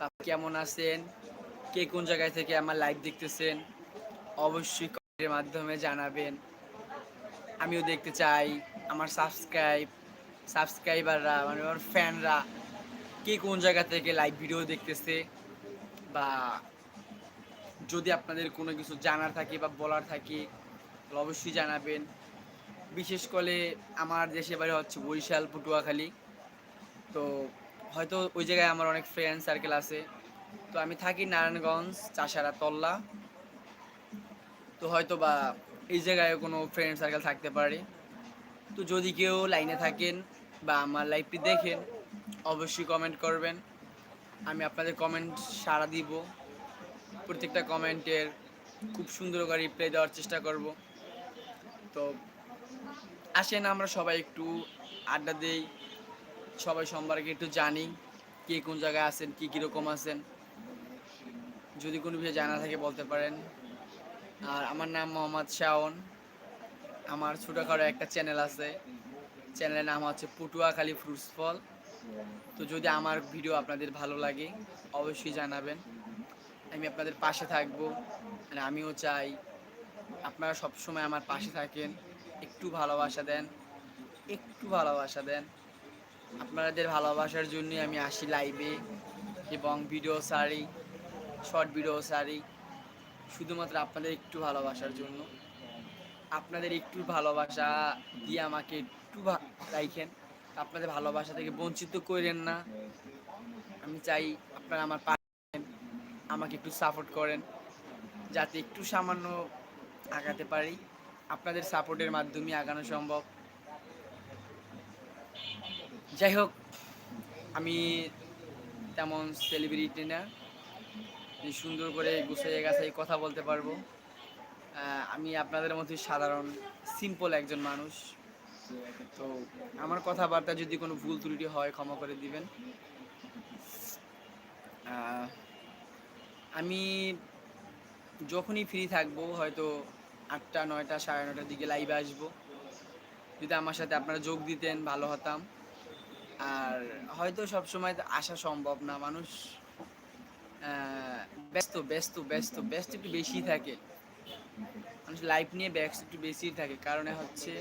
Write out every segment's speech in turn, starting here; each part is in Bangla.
তা কেমন আছেন? কে কোন জায়গায় থেকে আমার লাইভ দেখতেছেন? অবশ্যই কমেন্টের মাধ্যমে জানাবেন। আমিও দেখতে চাই আমার সাবস্ক্রাইব সাবস্ক্রাইবাররা মানে আমার ফ্যানরা কে কোন জায়গা থেকে লাইভ ভিডিও দেখতেছে বা যদি আপনাদের কোনো কিছু জানার থাকে বা বলার থাকে অবশ্যই জানাবেন। বিশেষ করে আমার দেশে বাড়ি হচ্ছে বরিশাল, পটুয়াখালী। তো হয়তো ওই জায়গায় আমার অনেক ফ্রেন্ড সার্কেল আছে। তো আমি থাকি নারায়ণগঞ্জ, চাষারা, তল্লা। তো হয়তো বা এই জায়গায় কোনো ফ্রেন্ড সার্কেল থাকতে পারে। তো যদি কেউ লাইনে থাকেন বা আমার লাইভটি দেখেন, অবশ্যই কমেন্ট করবেন। আমি আপনাদের কমেন্ট সাড়া দিব। প্রত্যেকটা কমেন্টের খুব সুন্দর করে রিপ্লাই দেওয়ার চেষ্টা করব। তো আসেন আমরা সবাই একটু আড্ডা দেই। সবাই সম্পর্কে একটু জানি কে কোন জায়গায় আছেন, কি কীরকম আছেন। যদি কোনো বিষয়ে জানা থাকে বলতে পারেন। আর আমার নাম মোহাম্মদ শাওন। আমার ছোটোখাটো একটা চ্যানেল আছে। চ্যানেলের নাম হচ্ছে পটুয়াখালী ফ্রুটস ফল। তো যদি আমার ভিডিও আপনাদের ভালো লাগে, অবশ্যই জানাবেন। আমি আপনাদের পাশে থাকব। মানে আমিও চাই আপনারা সবসময় আমার পাশে থাকেন। একটু ভালোবাসা দেন। একটু ভালোবাসা দেন। আপনাদের ভালোবাসার জন্যই আমি আসি লাইভে এবং ভিডিও সারি শর্ট ভিডিও সারি, শুধুমাত্র আপনাদের একটু ভালোবাসার জন্য। আপনাদের একটু ভালোবাসা দিয়ে আমাকে একটু রাইখেন। আপনাদের ভালোবাসা থেকে বঞ্চিত করেন না। আমি চাই আপনারা আমার পাশে আমাকে একটু সাপোর্ট করেন, যাতে একটু সামান্য আগাতে পারি। আপনাদের সাপোর্টের মাধ্যমে আগানো সম্ভব। যাই হোক আমি তেমন সেলিব্রিটি না। সুন্দর করে গুছিয়ে গাছাই কথা বলতে পারব। আমি আপনাদের মতোই সাধারণ সিম্পল একজন মানুষ। তো আমার কথাবার্তা যদি কোনো ভুল ত্রুটি হয়, ক্ষমা করে দিবেন। আমি যখনই ফ্রি থাকব, হয়তো আটটা, নয়টা, সাড়ে নটার দিকে লাইভে আসব। যদি আমার সাথে আপনারা যোগ দিতেন, ভালো হতাম। আর হয়তো সব সময় আসা সম্ভব না। মানুষ ব্যস্ত ব্যস্ত ব্যস্ত ব্যস্ত একটু বেশি থাকে। মানুষ লাইফ নিয়ে ব্যস্ত একটু বেশি থাকে। কারণে হচ্ছে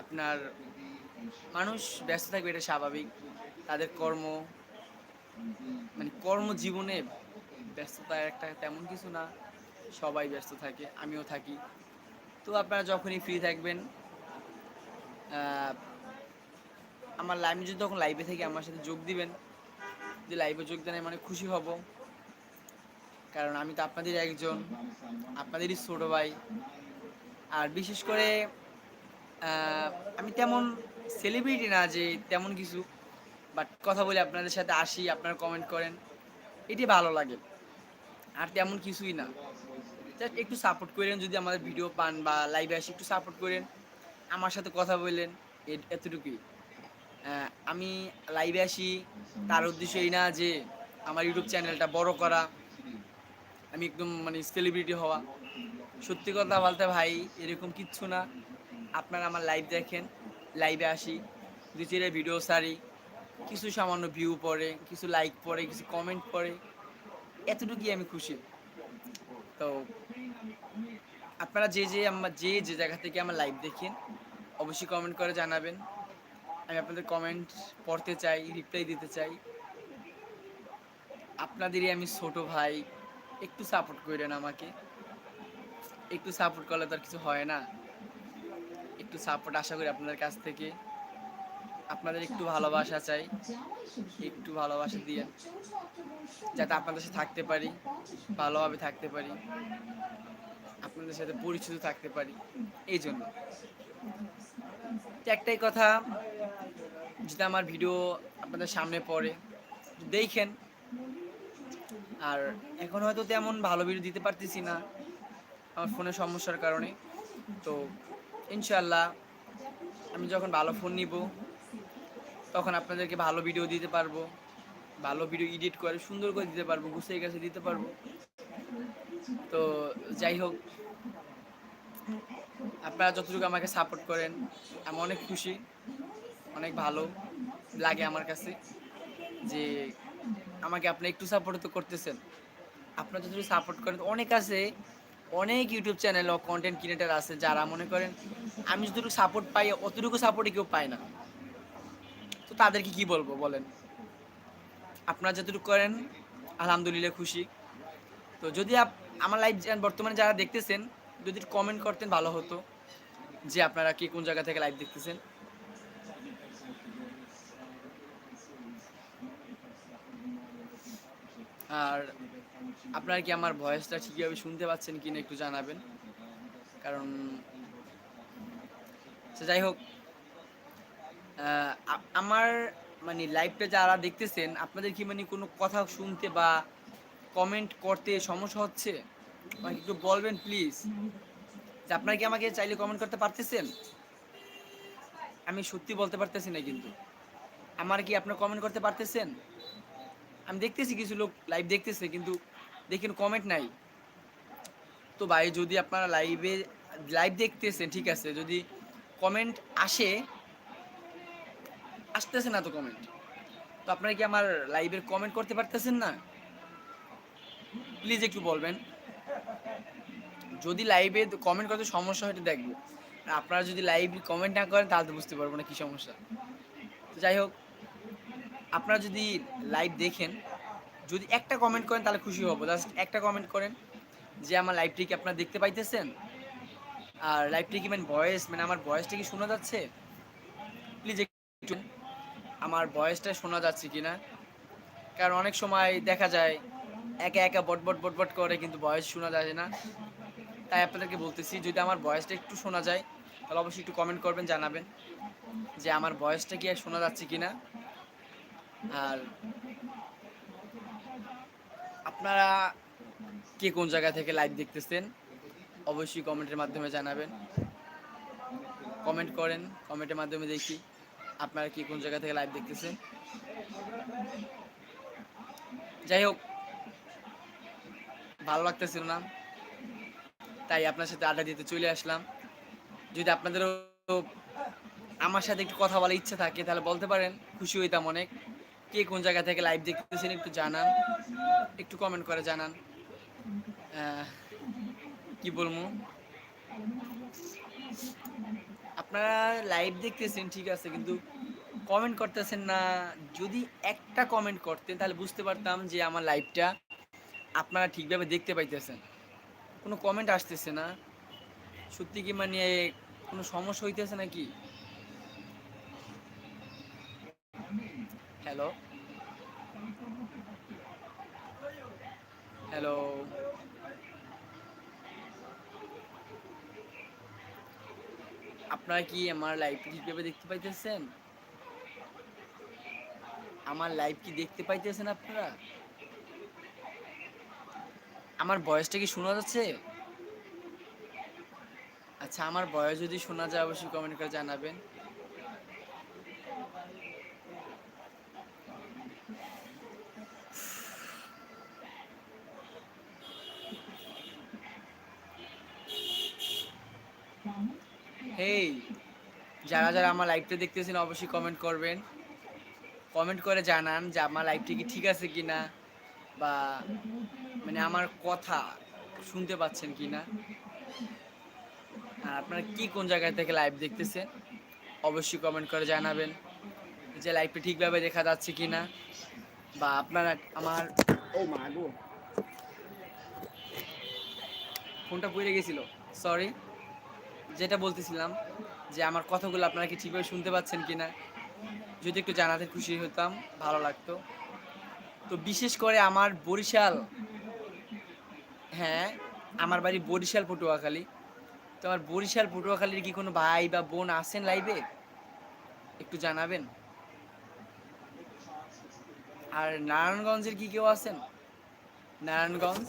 আপনার মানুষ ব্যস্ত থাকবে, এটা স্বাভাবিক। তাদের কর্ম মানে কর্মজীবনে ব্যস্ততা একটা তেমন কিছু না। সবাই ব্যস্ত থাকে, আমিও থাকি। তো আপনারা যখনই ফ্রি থাকবেন আমার লাইভ যদি তখন লাইভে থেকে, আমার সাথে যোগ দিবেন। যদি লাইভে যোগ দেন আমি অনেক খুশি হব। কারণ আমি তো আপনাদের একজন, আপনাদেরই ছোট ভাই। আর বিশেষ করে আমি তেমন সেলিব্রিটি না যে তেমন কিছু। বাট কথা বলে আপনাদের সাথে আসি, আপনারা কমেন্ট করেন। এটি ভালো লাগে। আর তেমন কিছুই না। জাস্ট একটু সাপোর্ট করেন যদি আমাদের ভিডিও পান বা লাইভে আসি, একটু সাপোর্ট করেন। আমার সাথে কথা বললেন এতটুকুই। আমি লাইভে আসি। তার উদ্দেশ্য এই না যে আমার ইউটিউব চ্যানেলটা বড় করা। আমি একদম মানে সেলিব্রিটি হওয়া। সত্যি কথা বলতে ভাই, এরকম কিচ্ছু না। আপনারা আমার লাইভ দেখেন লাইভে আসি। দু চারে ভিডিও সারি। কিছু সামান্য ভিউ পড়ে, কিছু লাইক পড়ে, কিছু কমেন্ট পড়ে। এতটুকুই আমি খুশি। তো আপনারা যে যে আমার যে যে জায়গা থেকে আমার লাইভ দেখেন, অবশ্যই কমেন্ট করে জানাবেন। আমি আপনাদের কমেন্ট পড়তে চাই রিপ্লাই দিতে চাই। আপনাদেরই আমি ছোট ভাই, একটু সাপোর্ট করেন আমাকে। একটু সাপোর্ট করলে তো আর কিছু হয় না। একটু সাপোর্ট আশা করি আপনাদের কাছ থেকে। আপনাদের একটু ভালোবাসা চাই। একটু ভালোবাসা দিয়ে যাতে আপনাদের সাথে থাকতে পারি, ভালোভাবে থাকতে পারি, আপনাদের সাথে পরিচিত থাকতে পারি। এই জন্য। একটাই কথা যদি আমার ভিডিও আপনাদের সামনে পড়ে, দেখেন। আর এখন হয়তো তেমন ভালো ভিডিও দিতে পারতেছি না, আমার ফোনের সমস্যার কারণে। তো ইনশাল্লাহ আমি যখন ভালো ফোন নিব, তখন আপনাদেরকে ভালো ভিডিও দিতে পারব, ভালো ভিডিও এডিট করে সুন্দর করে দিতে পারব, গুছিয়ে গেছে দিতে পারব। তো যাই হোক আপনারা যতটুকু আমাকে সাপোর্ট করেন, আমি অনেক খুশি, অনেক ভালো লাগে আমার কাছে যে আমাকে আপনি একটু সাপোর্ট তো করতেছেন। আপনারা যদি সাপোর্ট করেন, অনেক আছে, অনেক ইউটিউব চ্যানেল ও কন্টেন্ট ক্রিয়েটার আছে যারা মনে করেন, আমি যতটুকু সাপোর্ট পাই, অতটুকু সাপোর্টই কেউ পায় না। তো তাদেরকে কি বলব বলেন? আপনারা যতটুকু করেন, আলহামদুলিল্লাহ খুশি। তো যদি আমার লাইভ বর্তমানে যারা দেখতেছেন, যদি কমেন্ট করতেন ভালো হতো। যে আপনারা কি কোন জায়গা থেকে লাইভ দেখতেছেন? আর আপনারা কি আমার ভয়েসটা ঠিকভাবে শুনতে পাচ্ছেন কিনা একটু জানাবেন? কারণ সে যাই হোক আমার মানে লাইভটা যারা দেখতেছেন, আপনাদের কি মানে কোনো কথা শুনতে বা কমেন্ট করতে সমস্যা হচ্ছে? একটু বলবেন প্লিজ যে আপনারা কি আমাকে চাইলে কমেন্ট করতে পারতেছেন? আমি সত্যি বলতে পারতেছি না কিন্তু। আমার কি আপনার কমেন্ট করতে পারতেছেন? আমি দেখতেছি কিছু লোক লাইভ দেখতেছে, কিন্তু দেখেন কমেন্ট নাই। তো ভাই, যদি আপনারা লাইভে লাইভ দেখতেছেন, ঠিক আছে, যদি কমেন্ট আসে, আসতেছে না তো কমেন্ট তো আপনারা কি আমার লাইভের কমেন্ট করতে পারতেছেন না? প্লিজ একটু বলবেন। যদি লাইভে কমেন্ট করতে সমস্যা হয়তো দেখব। আপনারা যদি লাইভ কমেন্ট না করেন তাহলে তো বুঝতে পারব না কী সমস্যা। তো যাই হোক, আপনারা যদি লাইভ দেখেন, যদি একটা কমেন্ট করেন তাহলে খুশি হব। জাস্ট একটা কমেন্ট করেন যে আমার লাইভটি কি আপনারা দেখতে পাইতেছেন? আর লাইভটি কি মানে ভয়েস মানে আমার ভয়েসটা কি শোনা যাচ্ছে? প্লিজ একটু আমার ভয়েসটা শোনা যাচ্ছে কি না কারণ অনেক সময় দেখা যায়, একা একা বট বট বট বট করে কিন্তু ভয়েস শোনা যায় না। তাই আপনাদেরকে বলতেছি, যদি আমার ভয়েসটা একটু শোনা যায়, তাহলে অবশ্যই একটু কমেন্ট করবেন, জানাবেন যে আমার ভয়েসটা কি আর শোনা যাচ্ছে কিনা। আর আপনারা কে কোন জায়গা থেকে লাইভ দেখতেছেন, অবশ্যই কমেন্টের মাধ্যমে জানাবেন। কমেন্ট করেন কমেন্টের মাধ্যমে দেখি আপনারা কি কোন জায়গা থেকে লাইভ দেখতেছেন। যাই হোক, ভালো লাগতেছিল না। তাই আপনার সাথে আড্ডা দিতে চলে আসলাম। যদি আপনাদেরও আমার সাথে একটু কথা বলার ইচ্ছা থাকে, তাহলে বলতে পারেন। খুশি হইতাম অনেক। কে কোন জায়গা থেকে লাইভ দেখতেছেন একটু জানান। একটু কমেন্ট করে জানান। কি বলব? আপনারা লাইভ দেখতেছেন, ঠিক আছে, কিন্তু কমেন্ট করতেছেন না। যদি একটা কমেন্ট করতেন, তাহলে বুঝতে পারতাম যে আমার লাইভটা আপনারা ঠিকভাবে দেখতে পাইতেছেন। কোনো কমেন্ট আসতেছে না। সত্যি কি মানে কোনো সমস্যা হইতেছে নাকি? হ্যালো হ্যালো আপনারা কি আমার লাইভ ঠিকভাবে দেখতে পাইতেছেন? আমার লাইভ কি দেখতে পাইতেছেন আপনারা? আমার বয়সটা কি শোনা যাচ্ছে? আচ্ছা আমার বয়স যদি শোনা যায়, অবশ্যই কমেন্ট করে জানাবেন। হেই যারা যারা আমার লাইভটা দেখতেছেন, অবশ্যই কমেন্ট করবেন। কমেন্ট করে জানান যে আমার লাইভটা কি ঠিক আছে কিনা, বা মানে আমার কথা শুনতে পাচ্ছেন কিনা? আর আপনারা কি কোন জায়গা থেকে লাইভ দেখতেছেন? অবশ্যই কমেন্ট করে জানাবেন যে লাইভটা ঠিকভাবে দেখা যাচ্ছে কি না বা আপনারা আমার ও মা গো। ফোনটা পড়ে গেছিল সরি যেটা বলতেছিলাম যে আমার কথাগুলো আপনারা কি ঠিকভাবে শুনতে পাচ্ছেন কি না যদি একটু জানাতে খুশি হতাম, ভালো লাগতো। তো বিশেষ করে আমার বরিশাল হ্যাঁ আমার বাড়ি বরিশাল, পটুয়াখালী। তো আমার বরিশাল, পটুয়াখালীর কি কোনো ভাই বা বোন আছেন লাইভে একটু জানাবেন। আর নারায়ণগঞ্জের কি কেউ আছেন? নারায়ণগঞ্জ?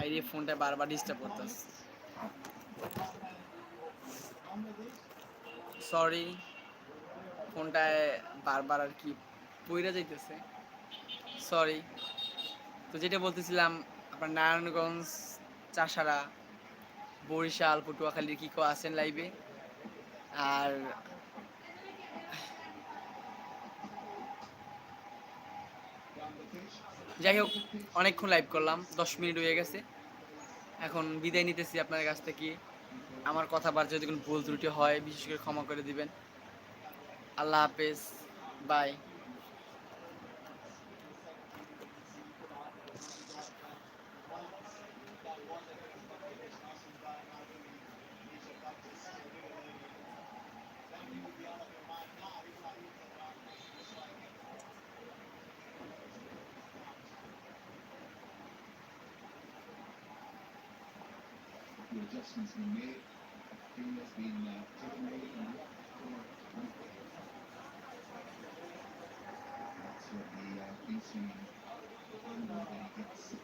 আইরে ফোনটা বারবার ডিস্টার্ব করতেছে। সরি ফোনটায় বারবার আর কি পইরা যাইতেছে। সরি তো যেটা বলতেছিলাম, আপনার নারায়ণগঞ্জ, চাষারা, বরিশাল, পটুয়াখালীর কি কেউ আছেন লাইভে আর যাই হোক, অনেকক্ষণ লাইভ করলাম, দশ মিনিট হয়ে গেছে। এখন বিদায় নিতেছি আপনার কাছ থেকে। আমার কথাবার্তা যদি কোনো ভুল ত্রুটি হয়, বিশেষ করে ক্ষমা করে দিবেন। আল্লাহ হাফেজ bye the adjustments been made, everything that's been uh, taken away from the That's what the uh, he gets